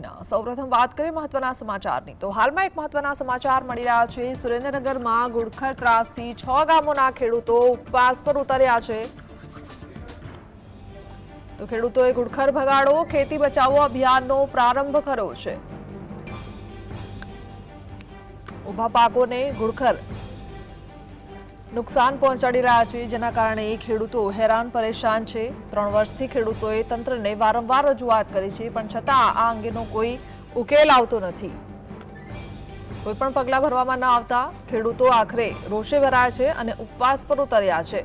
સૌપ્રથમ વાત કરીએ મહત્વના સમાચારની. તો હાલમાં એક મહત્વના સમાચાર મળી રહ્યા છે. સુરેન્દ્રનગરમાં ગુડખર ત્રાસથી છ ગામોના ખેડૂતો ઉપવાસ પર ઉતર્યા છે. તો ખેડૂતોએ ગુડખર ભગાડો, ખેતી બચાવો અભિયાનનો પ્રારંભ કર્યો છે. ઊભા પાકોને ગુડખર નુકસાન પહોંચાડી રહ્યા છે. જેના કારણે ખેડૂતો હેરાન, પરેશાન છે. ત્રણ વર્ષથી ખેડૂતોએ તંત્રને વારંવાર રજૂઆત કરી છે, પણ છતાં આ અંગેનો કોઈ ઉકેલ આવતો નથી. કોઈ પણ પગલાં ભરવામાં ન આવતા ખેડૂતો આખરે રોષે ભરાયા છે અને ઉપવાસ પર ઉતર્યા છે.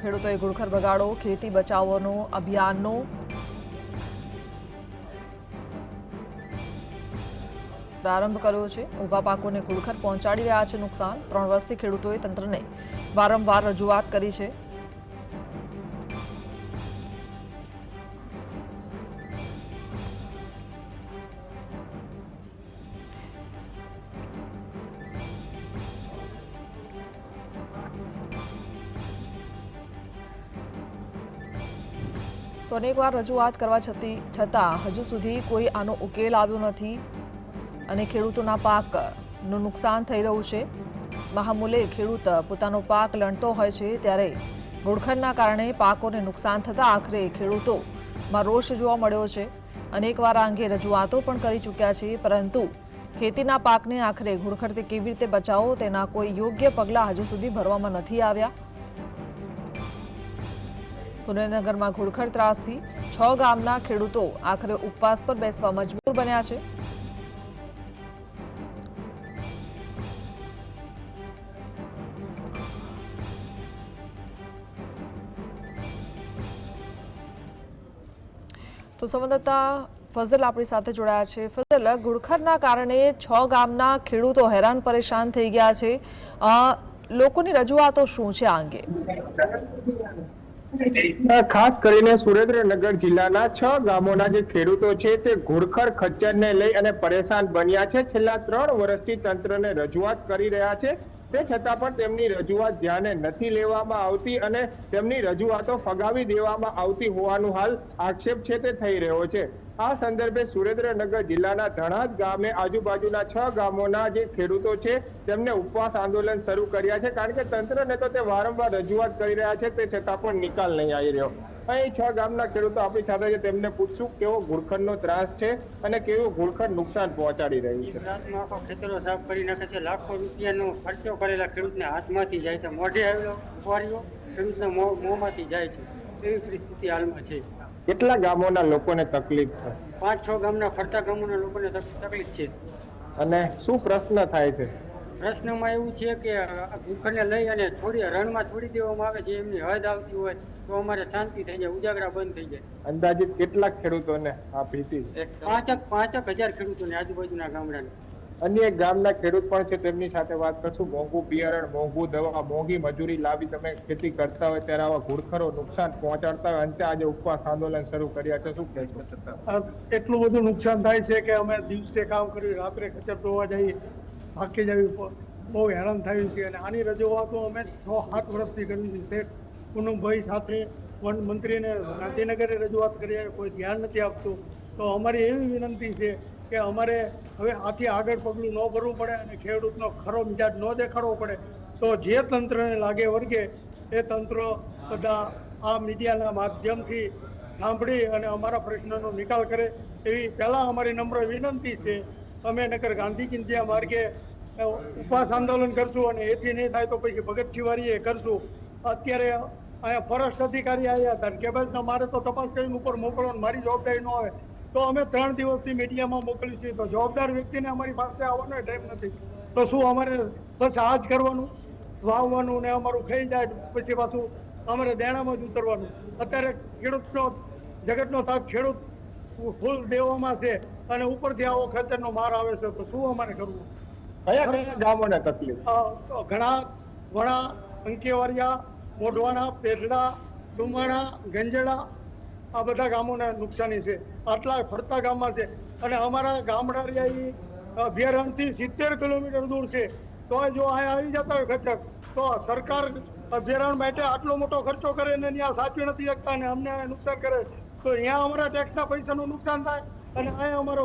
ખેડૂતોએ ઘુડખર બગાડો, ખેતી બચાવોનો અભિયાનનો પ્રારંભ કર્યો છે. ઊભા પાકોને ઘુડખર પહોંચાડી રહ્યા છે નુકસાન. ત્રણ વર્ષથી ખેડૂતોએ તંત્રને વારંવાર રજૂઆત કરી છે. તો અનેકવાર રજૂઆત કરવા છતી, છતાં હજુ સુધી કોઈ આનો ઉકેલ આવ્યો નથી અને ખેડૂતોના પાકનું નુકસાન થઈ રહ્યું છે. મહામૂલે ખેડૂત પોતાનો પાક લણતો હોય છે ત્યારે ઘોડખંડના કારણે પાકોને નુકસાન થતાં આખરે ખેડૂતોમાં રોષ જોવા મળ્યો છે. અનેકવાર આ અંગે રજૂઆતો પણ કરી ચૂક્યા છે, પરંતુ ખેતીના પાકને આખરે ઘોડખડથી કેવી રીતે બચાવો તેના કોઈ યોગ્ય પગલાં હજુ સુધી ભરવામાં નથી આવ્યા. સુરેન્દ્રનગરમાં ઘુડખર ત્રાસથી છ ગામના ખેડૂતો આખરે ઉપવાસ પર બેસવા મજબૂર બન્યા છે. તો સંવાદદાતા ફઝલ આપણી સાથે જોડાયા છે. ફઝલ ઘુડખરના કારણે છ ગામના ખેડૂતો હેરાન પરેશાન થઈ ગયા છે. લોકોની રજૂઆતો શું છે આ અંગે? ખાસ કરીને સુરેન્દ્રનગર જિલ્લાના છ ગામોના જે ખેડૂતો છે તે ઘુડખર ખચ્ચરને લઈ અને પરેશાન બન્યા છે. છેલ્લા ત્રણ વર્ષથી તંત્રને રજૂઆત કરી રહ્યા છે. તે છતાં પણ તેમની રજૂઆત ધ્યાને નથી લેવામાં આવતી અને તેમની રજૂઆતો ફગાવી દેવામાં આવતી હોવાનું હાલ આક્ષેપ છે તે થઈ રહ્યો છે. આ સંદર્ભે સુરેન્દ્રનગર જિલ્લાના ધણાજ ગામે આજુબાજુના છ ગામોના જે ખેડૂતો છે, તેમને ઉપવાસ આંદોલન શરૂ કર્યા છે. કારણ કે તંત્રને તો તે વારંવાર રજૂઆત કરી રહ્યા છે, તે છતાં પણ નિકાલ નહીં આવી રહ્યો. અહીં છ ગામના ખેડૂતો આપણી સાથે છે, તેમને પૂછશું કેવો ઘુડખંડનો ત્રાસ છે અને કેવું ઘુડખંડ નુકસાન પહોંચાડી રહ્યું છે. ગુજરાતમાં આખો ખેતરો સાફ કરી નાખે છે. લાખો રૂપિયાનો ખર્ચો કરેલા ખેડૂતને હાથમાંથી જાય છે. મોઢે આવેલો ફુવારીઓ ખેડૂતના મોંમાંથી જાય છે. એવી પરિસ્થિતિ હાલમાં છે. કેટલા ગામોના લોકોને તકલીફ છે? પાંચ છ ગામના ફરતા ગામોના લોકોને તકલીફ છે. અને શું પ્રશ્ન થાય છે? પ્રશ્નમાં એવું છે કે આ ભૂખરને લઈ અને છોડી રણમાં છોડી દેવામાં આવે છે એમની હદ આવતી હોય તો અમારે શાંતિ થઈ જાય ઉજાગરા બંધ થઈ જાય. અંદાજિત કેટલા ખેડૂતોને આ ભીતી પાંચક પાંચક હજાર ખેડૂતોને આજુબાજુના ગામડાને. અન્ય એક ગામના ખેડૂત પણ છે, તેમની સાથે વાત કરશું. મોંઘું બિયારણ, મોંઘું દવા, મોંઘી મજૂરી લાવી તમે ખેતી કરતા હોય ત્યારે આવા ઘુડખરો નુકસાન પહોંચાડતા હોય. અંતે આજે ઉપવાસ આંદોલન શરૂ કર્યા છે. શું કહેશો? એટલું બધું નુકસાન થાય છે કે અમે દિવસે કામ કર્યું, રાત્રે ખચર ધોવા જઈએ થાકી જવી બહુ હેરાન થયું છે. અને આની રજૂઆતો અમે છ સાત વર્ષથી કરી છે. શેઠ પૂનમભાઈ સાથે વન મંત્રીને ગાંધીનગરે રજૂઆત કરી, કોઈ ધ્યાન નથી આપતું. તો અમારી એવી વિનંતી છે કે અમારે હવે આથી આગળ પગલું ન ભરવું પડે અને ખેડૂતનો ખરો મિજાજ ન દેખાડવો પડે, તો જે તંત્રને લાગે વર્ગે, એ તંત્ર બધા આ મીડિયાના માધ્યમથી સાંભળી અને અમારા પ્રશ્નનો નિકાલ કરે એવી પહેલાં અમારી નમ્ર વિનંતી છે. અમે નકર ગાંધી ચિંધ્યા માર્ગે ઉપવાસ આંદોલન કરશું અને એથી નહીં થાય તો પછી ભગત શિવારીએ કરશું. અત્યારે અહીંયા ફોરેસ્ટ અધિકારી આવ્યા હતા કે ભાઈ અમારે તો તપાસ કરીને ઉપર મોકલો મારી જવાબદારી ન આવે. તો અમે ત્રણ દિવસથી મીડિયામાં મોકલી છે. તો જવાબદાર વ્યક્તિને અમારી પાસે આવવાનો ટાઈમ નથી. તો શું અમારે બસ આ જ કરવાનું? વાવવાનું ને અમારું ખાઈ જાય પછી પાછું અમારે દેણામાં જ ઉતરવાનું. અત્યારે ખેડૂતનો જગતનો તાપ ખેડૂત ફૂલ દેવામાં છે અને ઉપરથી આવો ખેતરનો માર આવે છે. તો શું અમારે કરવું? કયા કયા ગામોને તકલીફ? ઘણા વણા અંકેવારિયા મોઢવાના પેઢડા ડુમાણા ગંજેડા આ બધા ગામોને નુકસાની છે. આટલા ફરતા ગામમાં છે. અને અમારા ગામડા રહ્યા ઈ અભયારણ્યથી સિત્તેર કિલોમીટર દૂર છે. તો જો અહીંયા આવી જતા હોય ખચર તો સરકાર અભયારણ્ય માટે આટલો મોટો ખર્ચો કરે ને ત્યાં સાચવી નથી શકતા અને અમને નુકસાન કરે. તો અહીંયા અમારા ટેક્સના પૈસાનું નુકસાન થાય અને અહીંયા અમારો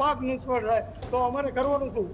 પાક નિષ્ફળ થાય. તો અમારે કરવાનું શું?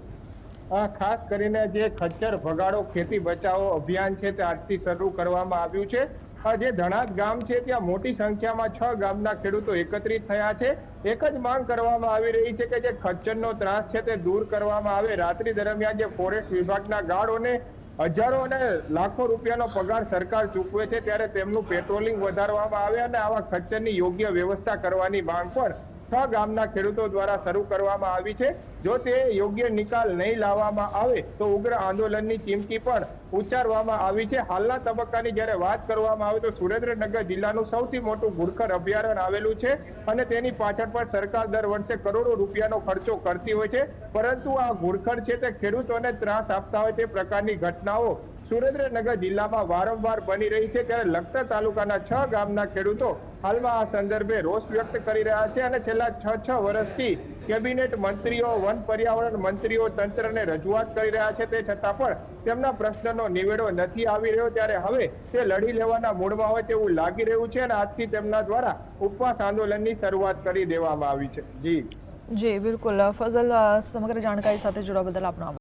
ખાસ કરીને જે ખચ્ચર ભગાડો ખેતી બચાવો અભિયાન છે તે આજથી શરૂ કરવામાં આવ્યું છે. જે ધણાત ગામ છે ત્યાં મોટી સંખ્યામાં છ ગામના ખેડૂતો એકત્રિત થયા છે. એક જ માંગ કરવામાં આવી રહી છે કે જે ખચ્ચરનો ત્રાસ છે તે દૂર કરવામાં આવે. રાત્રિ દરમિયાન જે ફોરેસ્ટ વિભાગના ગાર્ડોને હજારો અને લાખો રૂપિયાનો પગાર સરકાર ચૂકવે છે, ત્યારે તેમનું પેટ્રોલિંગ વધારવામાં આવે અને આવા ખચ્ચરની યોગ્ય વ્યવસ્થા કરવાની માંગ પણ છ ગામના ખેડૂતો દ્વારા શરૂ કરવામાં આવી છે. જો તે યોગ્ય નિકાલ નહીં લાવવામાં આવે તો ઉગ્ર આંદોલનની ચીમકી પણ ઉચ્ચારવામાં આવી છે. હાલના તબક્કાની જ્યારે વાત કરવામાં આવે તો સુરેન્દ્રનગર જિલ્લાનું સૌથી મોટું ઘુડખર અભયારણ્ય આવેલું છે અને તેની પાછળ પણ સરકાર દર વર્ષે કરોડો રૂપિયાનો ખર્ચો કરતી હોય છે. પરંતુ આ ઘુડખર છે તે ખેડૂતોને ત્રાસ આપતા હોય તે પ્રકારની ઘટનાઓ સુરેન્દ્રનગર જિલ્લામાં વારંવાર બની રહી છે ત્યારે લખતર તાલુકાના છ ગામના ખેડૂતો હાલમાં આ સંદર્ભે રોષ વ્યક્ત કરી રહ્યા છે અને છેલ્લા છ છ વર્ષથી કેબિનેટ મંત્રીઓ, વન પર્યાવરણ મંત્રીઓ, તંત્રને રજૂઆત કરી રહ્યા છે. તે છતાં પણ તેમના પ્રશ્નનો નિવેડો નથી આવી રહ્યો. ત્યારે હવે તે લડી લેવાના મૂડમાં હોય તેવું લાગી રહ્યું છે અને આજથી તેમના દ્વારા ઉપવાસ આંદોલનની શરૂઆત કરી દેવામાં આવી છે. જી. જી, બિલકુલ. ફઝલ સમગ્ર જાણકારી સાથે જોડવા બદલ આપનો